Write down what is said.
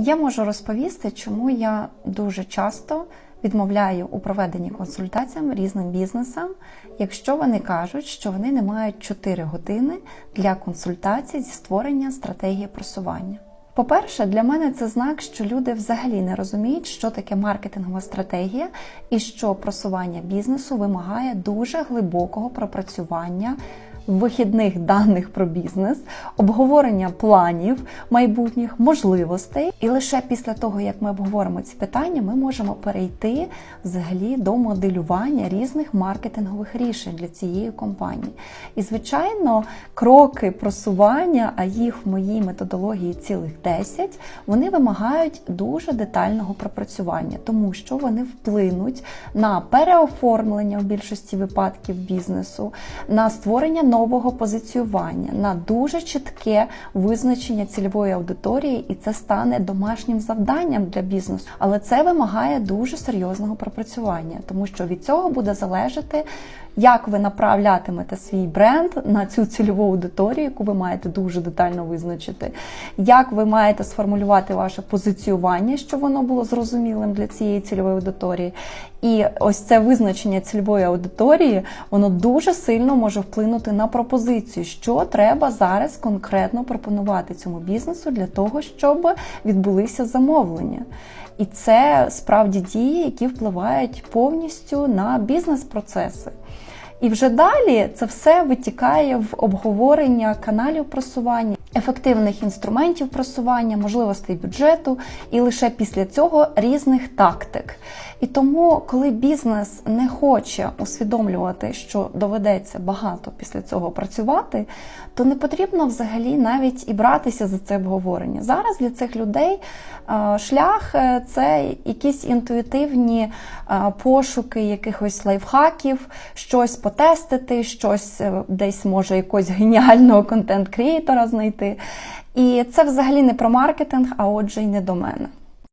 Я можу розповісти, чому я дуже часто відмовляю у проведенні консультаціям різним бізнесам, якщо вони кажуть, що вони не мають 4 години для консультацій зі створення стратегії просування. По-перше, для мене це знак, що люди взагалі не розуміють, що таке маркетингова стратегія і що просування бізнесу вимагає дуже глибокого пропрацювання вихідних даних про бізнес, обговорення планів майбутніх можливостей. І лише після того, як ми обговоримо ці питання, ми можемо перейти взагалі до моделювання різних маркетингових рішень для цієї компанії. І, звичайно, кроки просування, а їх в моїй методології цілих 10, вони вимагають дуже детального пропрацювання, тому що вони вплинуть на переоформлення в більшості випадків бізнесу, на створення нового позиціювання, на дуже чітке визначення цільової аудиторії, і це стане домашнім завданням для бізнесу. Але це вимагає дуже серйозного пропрацювання, тому що від цього буде залежати. Як ви направлятимете свій бренд на цю цільову аудиторію, яку ви маєте дуже детально визначити, як ви маєте сформулювати ваше позиціювання, щоб воно було зрозумілим для цієї цільової аудиторії. І ось це визначення цільової аудиторії, воно дуже сильно може вплинути на пропозицію, що треба зараз конкретно пропонувати цьому бізнесу для того, щоб відбулися замовлення. І це справді дії, які впливають повністю на бізнес-процеси. І вже далі це все витікає в обговорення каналів просування, ефективних інструментів просування, можливостей бюджету, і лише після цього різних тактик. І тому, коли бізнес не хоче усвідомлювати, що доведеться багато після цього працювати, то не потрібно взагалі навіть і братися за це обговорення. Зараз для цих людей шлях е, це якісь інтуїтивні пошуки якихось лайфхаків, щось потестити, щось десь може якогось геніального контент-креатора знайти. І це взагалі не про маркетинг, а отже, й не до мене.